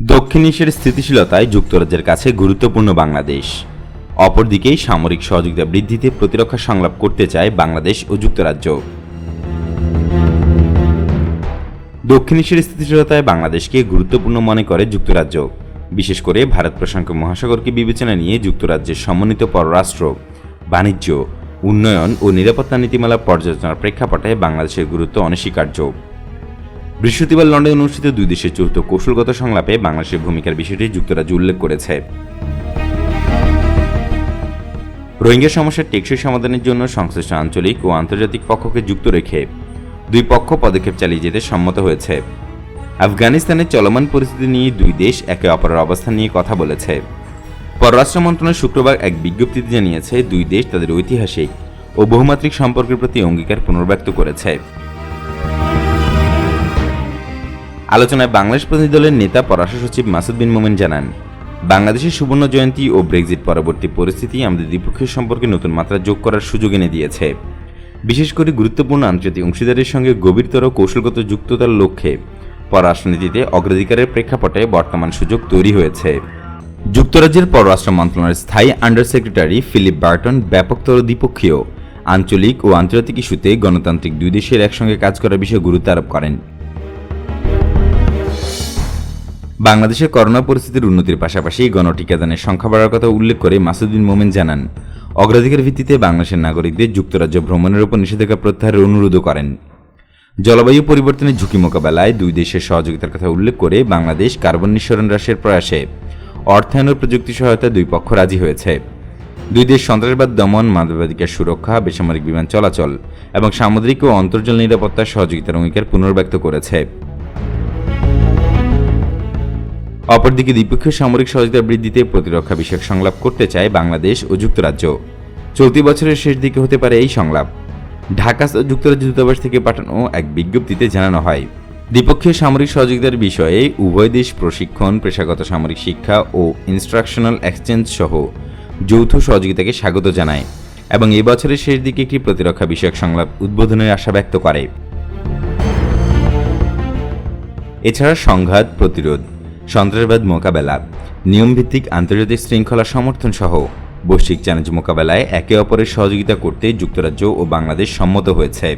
দক্ষিণ এশিয়ার স্থিতিশীলতায় যুক্তরাজ্যের কাছে গুরুত্বপূর্ণ বাংলাদেশ। অপরদিকে সামরিক সহযোগিতা বৃদ্ধিতে প্রতিরক্ষা সংলাপ করতে চায় বাংলাদেশ ও যুক্তরাজ্য। দক্ষিণ এশিয়ার স্থিতিশীলতায় বাংলাদেশকে গুরুত্বপূর্ণ মনে করে যুক্তরাজ্য। বিশেষ করে ভারত প্রশান্ত মহাসাগরকে বিবেচনা নিয়ে যুক্তরাজ্যের সমন্বিত পররাষ্ট্র, বাণিজ্য, উন্নয়ন ও নিরাপত্তা নীতিমালা পর্যালোচনার প্রেক্ষাপটে বাংলাদেশের গুরুত্ব অনস্বীকার্য। বৃহস্পতিবার লন্ডনে অনুষ্ঠিত দুই দেশের চতুর্থ কৌশলগত সংলাপে বাংলাদেশের ভূমিকার বিষয়টি যুক্তরাজ্য উল্লেখ করেছে। রোহিঙ্গা সমস্যার টেকসই সমাধানের জন্য সংশ্লিষ্ট আঞ্চলিক ও আন্তর্জাতিক পক্ষকে যুক্ত রেখে দুই পক্ষ পদক্ষেপ চালিয়ে যেতে সম্মত হয়েছে। আফগানিস্তানের চলমান পরিস্থিতি নিয়ে দুই দেশ একে অপরের অবস্থান নিয়ে কথা বলেছে। পররাষ্ট্র মন্ত্রণালয় শুক্রবার এক বিজ্ঞপ্তিতে জানিয়েছে, দুই দেশ তাদের ঐতিহাসিক ও বহুমাত্রিক সম্পর্কের প্রতি অঙ্গীকার পুনর্ব্যক্ত করেছে। আলোচনায় বাংলাদেশ প্রতিনিধি দলের নেতা পররাষ্ট্র সচিব মাসুদ বিন মোমেন জানান, বাংলাদেশের সুবর্ণ জয়ন্তী ও ব্রেক্সিট পরবর্তী পরিস্থিতি আমাদের দ্বিপক্ষীয় সম্পর্কে নতুন মাত্রা যোগ করার সুযোগ এনে দিয়েছে। বিশেষ করে গুরুত্বপূর্ণ আন্তর্জাতিক অংশীদারের সঙ্গে গভীরতর কৌশলগত যুক্ততার লক্ষ্যে পররাষ্ট্রনীতিতে অগ্রাধিকারের প্রেক্ষাপটে বর্তমান সুযোগ তৈরি হয়েছে। যুক্তরাজ্যের পররাষ্ট্র মন্ত্রণালয়ের স্থায়ী আন্ডার সেক্রেটারি ফিলিপ বার্টন ব্যাপকতর দ্বিপক্ষীয়, আঞ্চলিক ও আন্তর্জাতিক ইস্যুতে গণতান্ত্রিক দুই দেশের একসঙ্গে কাজ করার বিষয়ে গুরুত্ব আরোপ করেন। বাংলাদেশের করোনা পরিস্থিতির উন্নতির পাশাপাশি গণটিকাদানের সংখ্যা বাড়ার কথা উল্লেখ করে মাসুদ্দিন মোমেন জানান, অগ্রাধিকার ভিত্তিতে বাংলাদেশের নাগরিকদের যুক্তরাজ্য ভ্রমণের উপর নিষেধাজ্ঞা প্রত্যাহারের অনুরোধও করেন। জলবায়ু পরিবর্তনের ঝুঁকি মোকাবেলায় দুই দেশের সহযোগিতার কথা উল্লেখ করে বাংলাদেশ কার্বন নিঃসরণ হ্রাসের প্রয়াসে অর্থায়ন ও প্রযুক্তি সহায়তা দুই পক্ষ রাজি হয়েছে। দুই দেশ সন্ত্রাসবাদ, দমন, মানবাধিকার সুরক্ষা, বেসামরিক বিমান চলাচল এবং সামুদ্রিক ও অন্তর্জল নিরাপত্তার সহযোগিতার অঙ্গীকার পুনর্ব্যক্ত করেছে। অপরদিকে দ্বিপক্ষীয় সামরিক সহযোগিতা বৃদ্ধিতে প্রতিরক্ষা বিষয়ক সংলাপ করতে চায় বাংলাদেশ ও যুক্তরাজ্য। চলতি বছরের শেষ দিকে হতে পারে এই সংলাপ। ঢাকা যুক্তরাজ্য দূতাবাস থেকে পাঠানো এক বিজ্ঞপ্তিতে জানানো হয়, দ্বিপক্ষীয় সামরিক সহযোগিতার বিষয়ে উভয় দেশ প্রশিক্ষণ, পেশাগত সামরিক শিক্ষা ও ইনস্ট্রাকশনাল এক্সচেঞ্জ সহ যৌথ সহযোগিতাকে স্বাগত জানায় এবং এই বছরের শেষ দিকে একটি প্রতিরক্ষা বিষয়ক সংলাপ উদ্বোধনের আশা ব্যক্ত করে। এছাড়া সংঘাত প্রতিরোধ সন্ত্রাসবাদ মোকাবেলা, নিয়মভিত্তিক আন্তর্জাতিক শৃঙ্খলা সমর্থন সহ বৈশ্বিক চ্যালেঞ্জ মোকাবেলায় একে অপরের সহযোগিতা করতে যুক্তরাজ্য ও বাংলাদেশ সম্মত হয়েছে।